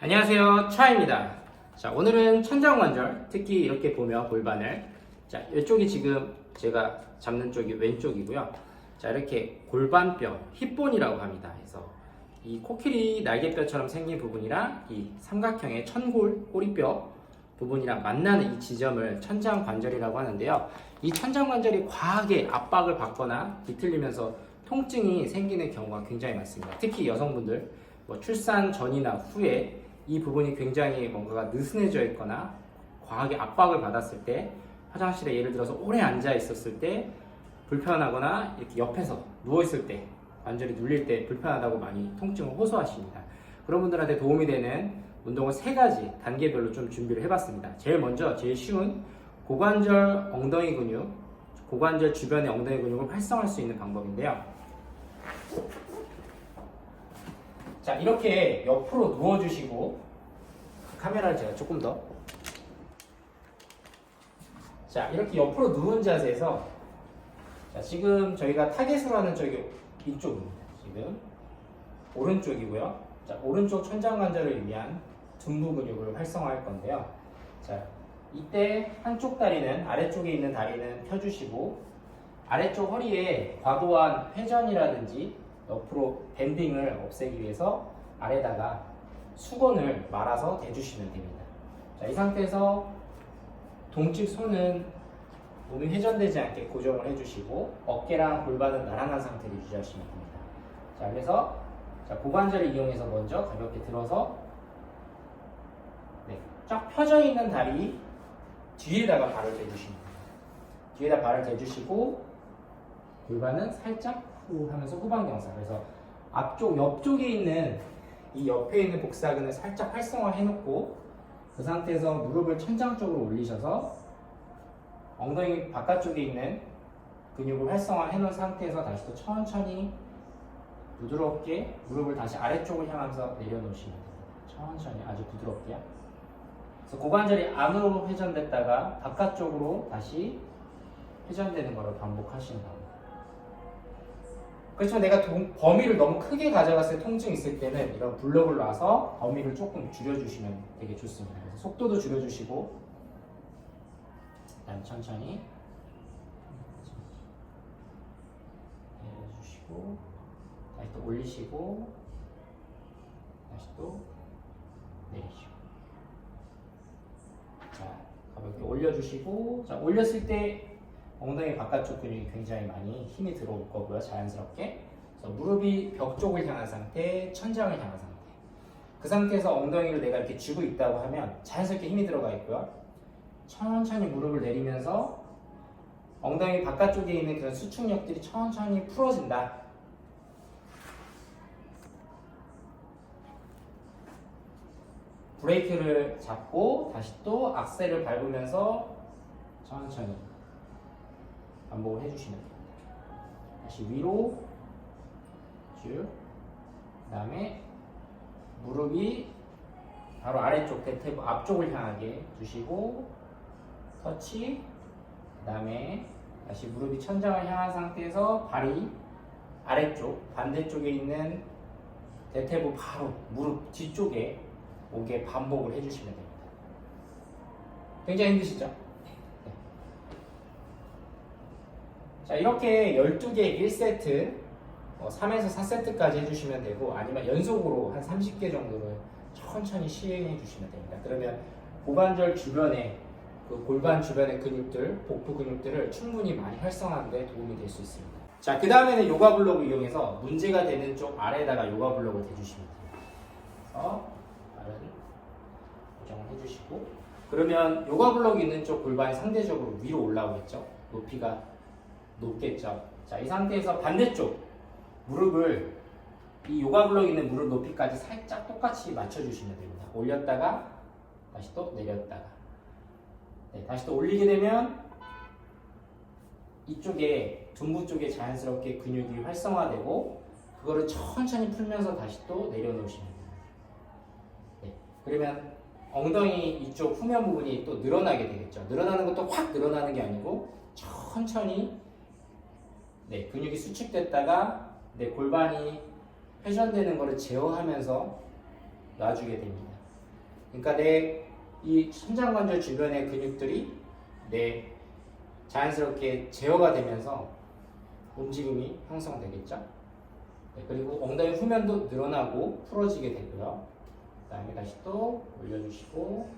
안녕하세요. 차입니다. 자, 오늘은 천장관절, 특히 이렇게 보면 골반을 자, 이쪽이 지금 제가 잡는 쪽이 왼쪽이고요. 자, 이렇게 골반뼈, 힙본이라고 합니다. 그래서 이 코끼리 날개뼈처럼 생긴 부분이랑 이 삼각형의 천골, 꼬리뼈 부분이랑 만나는 이 지점을 천장관절이라고 하는데요. 이 천장관절이 과하게 압박을 받거나 뒤틀리면서 통증이 생기는 경우가 굉장히 많습니다. 특히 여성분들 뭐 출산 전이나 후에 이 부분이 굉장히 뭔가가 느슨해져 있거나 과하게 압박을 받았을 때 화장실에 예를 들어서 오래 앉아 있었을 때 불편하거나 이렇게 옆에서 누워 있을 때 관절이 눌릴 때 불편하다고 많이 통증을 호소하십니다. 그런 분들한테 도움이 되는 운동을 세 가지 단계별로 좀 준비를 해봤습니다. 제일 먼저 제일 쉬운 고관절 엉덩이 근육, 고관절 주변의 엉덩이 근육을 활성화할 수 있는 방법인데요. 자 이렇게 옆으로 누워주시고 카메라를 제가 조금 더. 자 이렇게 옆으로 누운 자세에서 자 지금 저희가 타겟으로 하는 쪽이 이쪽입니다. 지금 오른쪽이고요. 자 오른쪽 천장관절을 위한 둔부 근육을 활성화할 건데요. 자 이때 한쪽 다리는 아래쪽에 있는 다리는 펴주시고 아래쪽 허리에 과도한 회전이라든지 옆으로 밴딩을 없애기 위해서 아래다가 수건을 말아서 대주시면 됩니다. 자, 이 상태에서 동집 손은 몸이 회전되지 않게 고정을 해주시고 어깨랑 골반은 나란한 상태를 유지하시면 됩니다. 자, 그래서 자, 고관절을 이용해서 먼저 가볍게 들어서 네, 쫙 펴져 있는 다리 뒤에다가 발을 대주시면 됩니다. 뒤에다 발을 대주시고 골반은 살짝 후 하면서 후방 경사. 그래서 앞쪽 옆쪽에 있는 이 옆에 있는 복사근을 살짝 활성화 해놓고 그 상태에서 무릎을 천장 쪽으로 올리셔서 엉덩이 바깥쪽에 있는 근육을 활성화 해놓은 상태에서 다시 또 천천히 부드럽게 무릎을 다시 아래쪽을 향하면서 내려놓으시면 됩니다. 천천히 아주 부드럽게요. 그래서 고관절이 안으로 회전됐다가 바깥쪽으로 다시 회전되는 것을 반복하시는 겁니다. 그렇지만 내가 동- 범위를 너무 크게 가져갔을 때 통증이 있을 때는 이런 블록을 놔서 범위를 조금 줄여주시면 되게 좋습니다. 그래서 속도도 줄여주시고 그다음 천천히 내려주시고 다시 또 올리시고 다시 또 내리시고 자 가볍게 올려주시고 자 올렸을 때 엉덩이 바깥쪽 근육이 굉장히 많이 힘이 들어올 거고요. 자연스럽게. 무릎이 벽 쪽을 향한 상태, 천장을 향한 상태. 그 상태에서 엉덩이를 내가 이렇게 쥐고 있다고 하면 자연스럽게 힘이 들어가 있고요. 천천히 무릎을 내리면서 엉덩이 바깥쪽에 있는 그런 수축력들이 천천히 풀어진다. 브레이크를 잡고 다시 또 악셀을 밟으면서 천천히 반복을 해주시면 됩니다. 다시 위로 쭉, 그 다음에 무릎이 바로 아래쪽 대퇴부 앞쪽을 향하게 두시고 터치, 그 다음에 다시 무릎이 천장을 향한 상태에서 발이 아래쪽 반대쪽에 있는 대퇴부 바로 무릎 뒤쪽에 오게 반복을 해주시면 됩니다. 굉장히 힘드시죠? 자 이렇게 12개 1세트 어, 3에서 4세트까지 해주시면 되고 아니면 연속으로 한 30개 정도를 천천히 시행해 주시면 됩니다. 그러면 고관절 주변에 그 골반 주변의 근육들, 복부 근육들을 충분히 많이 활성화하는 데 도움이 될 수 있습니다. 자, 그 다음에는 요가 블록을 이용해서 문제가 되는 쪽 아래에다가 요가 블록을 대주시면 돼요. 그래서 발은 고정을 해주시고 그러면 요가 블록이 있는 쪽 골반이 상대적으로 위로 올라오겠죠? 높이가 높겠죠. 자, 이 상태에서 반대쪽 무릎을 이 요가 블록 있는 무릎 높이까지 살짝 똑같이 맞춰주시면 됩니다. 올렸다가 다시 또 내렸다가 네, 다시 또 올리게 되면 이쪽에 둔부 쪽에 자연스럽게 근육이 활성화되고 그거를 천천히 풀면서 다시 또 내려놓으시면 됩니다. 네, 그러면 엉덩이 이쪽 후면 부분이 또 늘어나게 되겠죠. 늘어나는 것도 확 늘어나는 게 아니고 천천히 네, 근육이 수축됐다가 네, 골반이 회전되는 것을 제어하면서 놔주게 됩니다. 그러니까 내 이 천장관절 주변의 근육들이 내 자연스럽게 제어가 되면서 움직임이 형성되겠죠. 네, 그리고 엉덩이 후면도 늘어나고 풀어지게 되고요. 그 다음에 다시 또 올려주시고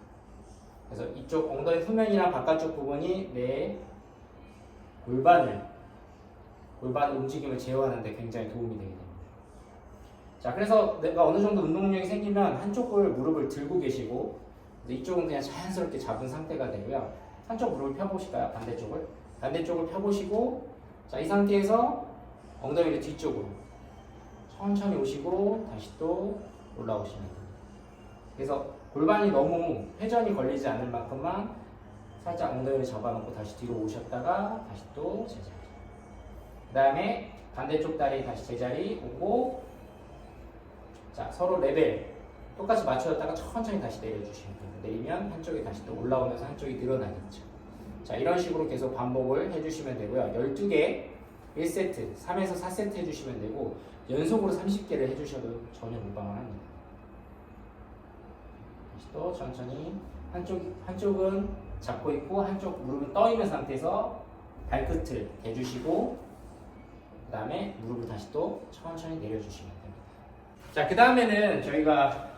그래서 이쪽 엉덩이 후면이랑 바깥쪽 부분이 내 골반을 골반 움직임을 제어하는 데 굉장히 도움이 되게 됩니다. 자, 그래서 내가 어느 정도 운동량이 생기면 한쪽을 무릎을 들고 계시고 이쪽은 그냥 자연스럽게 잡은 상태가 되고요. 한쪽 무릎을 펴보실까요? 반대쪽을 반대쪽을 펴보시고 자, 이 상태에서 엉덩이를 뒤쪽으로 천천히 오시고 다시 또 올라오시면 됩니다. 그래서 골반이 너무 회전이 걸리지 않을 만큼만 살짝 엉덩이를 잡아놓고 다시 뒤로 오셨다가 다시 또 제자리. 그 다음에 반대쪽 다리 다시 제자리 오고 자 서로 레벨 똑같이 맞춰졌다가 천천히 다시 내려주시면 됩니다. 내리면 한쪽이 다시 또 올라오면서 한쪽이 늘어나겠죠. 자 이런 식으로 계속 반복을 해주시면 되고요. 12개 1세트 3에서 4세트 해주시면 되고 연속으로 30개를 해주셔도 전혀 무방을 합니다. 다시 또 천천히 한쪽 한쪽은 잡고 있고 한쪽 무릎은 떠 있는 상태에서 발끝을 대주시고 그 다음에 무릎을 다시 또 천천히 내려주시면 됩니다. 자, 그 다음에는 저희가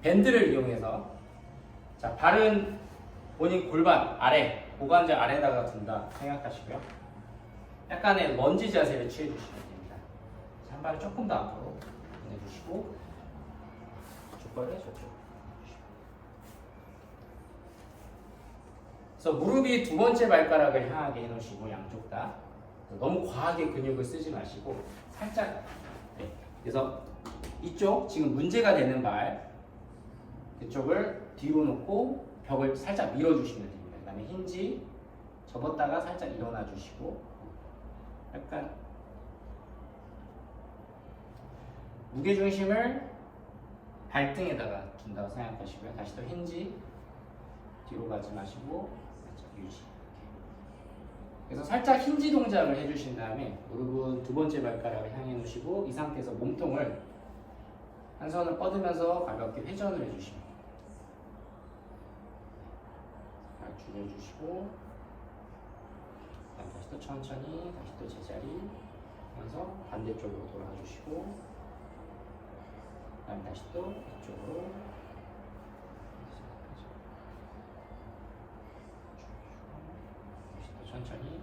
밴드를 이용해서 자 발은 본인 골반 아래 고관절 아래다가 둔다 생각하시고요. 약간의 런지 자세를 취해주시면 됩니다. 자, 한 발을 조금 더 앞으로 보내주시고 족발을 저쪽. 그래서 무릎이 두 번째 발가락을 향하게 해놓으시고 양쪽 다 너무 과하게 근육을 쓰지 마시고 살짝 네. 그래서 이쪽 지금 문제가 되는 발 그쪽을 뒤로 놓고 벽을 살짝 밀어주시면 됩니다. 그 다음에 힌지 접었다가 살짝 일어나 주시고 약간 무게 중심을 발등에다가 둔다고 생각하시고요. 다시 또 힌지 뒤로 가지 마시고 살짝 유지. 그래서 살짝 힌지 동작을 해주신 다음에 무릎은 두 번째 발가락을 향해 놓으시고 이 상태에서 몸통을 한 손을 뻗으면서 가볍게 회전을 해주시면. 잘 줄여주시고 다시 또 천천히 다시 또 제자리 하면서 반대쪽으로 돌아주시고 다시 또 이쪽으로 다시 또 천천히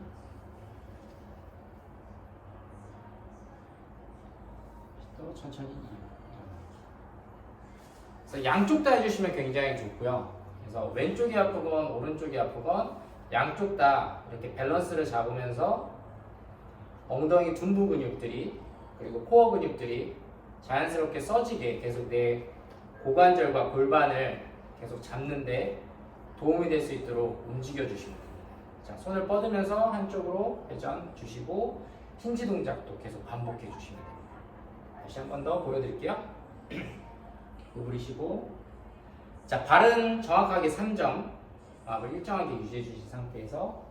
또 천천히 그래서 양쪽 다 해주시면 굉장히 좋고요. 그래서 왼쪽이 아프건 오른쪽이 아프건 양쪽 다 이렇게 밸런스를 잡으면서 엉덩이 둔부 근육들이 그리고 코어 근육들이 자연스럽게 써지게 계속 내 고관절과 골반을 계속 잡는데 도움이 될 수 있도록 움직여 주시면 됩니다. 자, 손을 뻗으면서 한쪽으로 회전 주시고 힌지 동작도 계속 반복해 주시면 됩니다. 다시 한 번 더 보여드릴게요. 구부리시고 자 발은 정확하게 3점 마음을 일정하게 유지해 주신 상태에서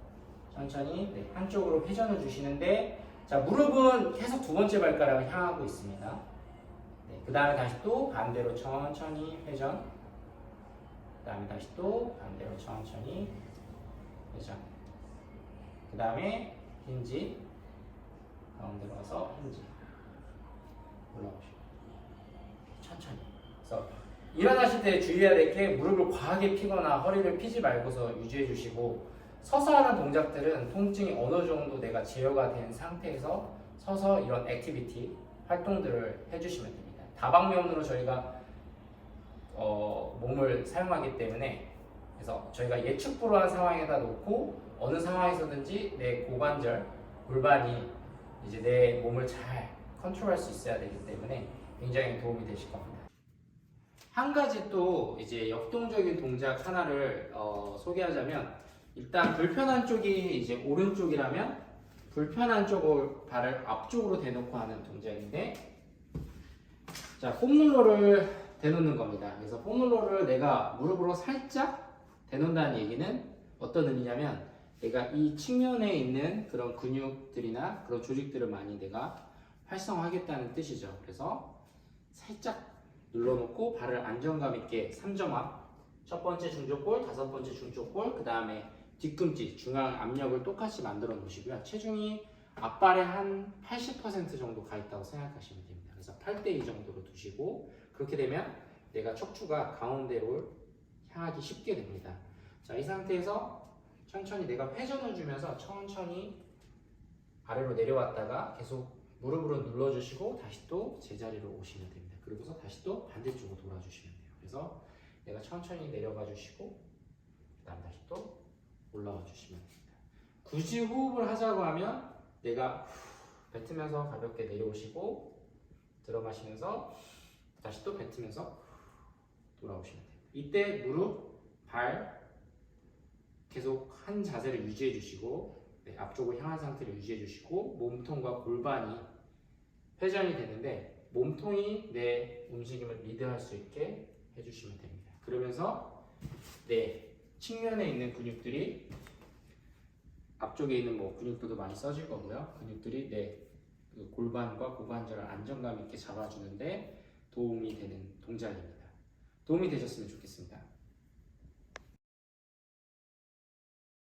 천천히 네, 한쪽으로 회전을 주시는데 자 무릎은 계속 두 번째 발가락을 향하고 있습니다. 네, 그 다음에 다시 또 반대로 천천히 회전 그 다음에 다시 또 반대로 천천히 회전 그 다음에 힌지 가운데로 와서 힌지 올라오시고 천천히 그래서 일어나실 때 주의해야 될 게 무릎을 과하게 피거나 허리를 피지 말고서 유지해 주시고 서서 하는 동작들은 통증이 어느 정도 내가 제어가 된 상태에서 서서 이런 액티비티 활동들을 해주시면 됩니다. 다방면으로 저희가 어, 몸을 사용하기 때문에 그래서 저희가 예측 불허한 상황에다 놓고 어느 상황에서든지 내 고관절, 골반이 이제 내 몸을 잘 컨트롤할 수 있어야 되기 때문에 굉장히 도움이 되실 겁니다. 한 가지 또 이제 역동적인 동작 하나를 어, 소개하자면 일단 불편한 쪽이 이제 오른쪽이라면 불편한 쪽을 발을 앞쪽으로 대놓고 하는 동작인데 자 폼롤러를 대놓는 겁니다. 그래서 폼롤러를 내가 무릎으로 살짝 대놓는다는 얘기는 어떤 의미냐면 내가 이 측면에 있는 그런 근육들이나 그런 조직들을 많이 내가 활성화하겠다는 뜻이죠. 그래서 살짝 눌러놓고 발을 안정감 있게 3점합 첫 번째 중족골, 다섯 번째 중족골, 그 다음에 뒤꿈치, 중앙 압력을 똑같이 만들어 놓으시고요. 체중이 앞발에 한 80% 정도 가 있다고 생각하시면 됩니다. 그래서 8대2 정도로 두시고 그렇게 되면 내가 척추가 가운데로 쉽게 됩니다. 자, 이 상태에서 천천히 내가 회전을 주면서 천천히 아래로 내려왔다가 계속 무릎으로 눌러주시고 다시 또 제자리로 오시면 됩니다. 그리고서 다시 또 반대쪽으로 돌아주시면 돼요. 그래서 내가 천천히 내려가 주시고 그다음 다시 또 올라와 주시면 됩니다. 굳이 호흡을 하자고 하면 내가 후 뱉으면서 가볍게 내려오시고 들어 마시면서 다시 또 뱉으면서 돌아오시면 됩니다. 이때 무릎, 발 계속 한 자세를 유지해 주시고 네, 앞쪽을 향한 상태를 유지해 주시고 몸통과 골반이 회전이 되는데 몸통이 내 움직임을 리드할 수 있게 해주시면 됩니다. 그러면서 내 측면에 있는 근육들이 앞쪽에 있는 뭐 근육들도 많이 써질 거고요. 근육들이 내 그 골반과 고관절을 안정감 있게 잡아주는데 도움이 되는 동작입니다. 도움이 되셨으면 좋겠습니다.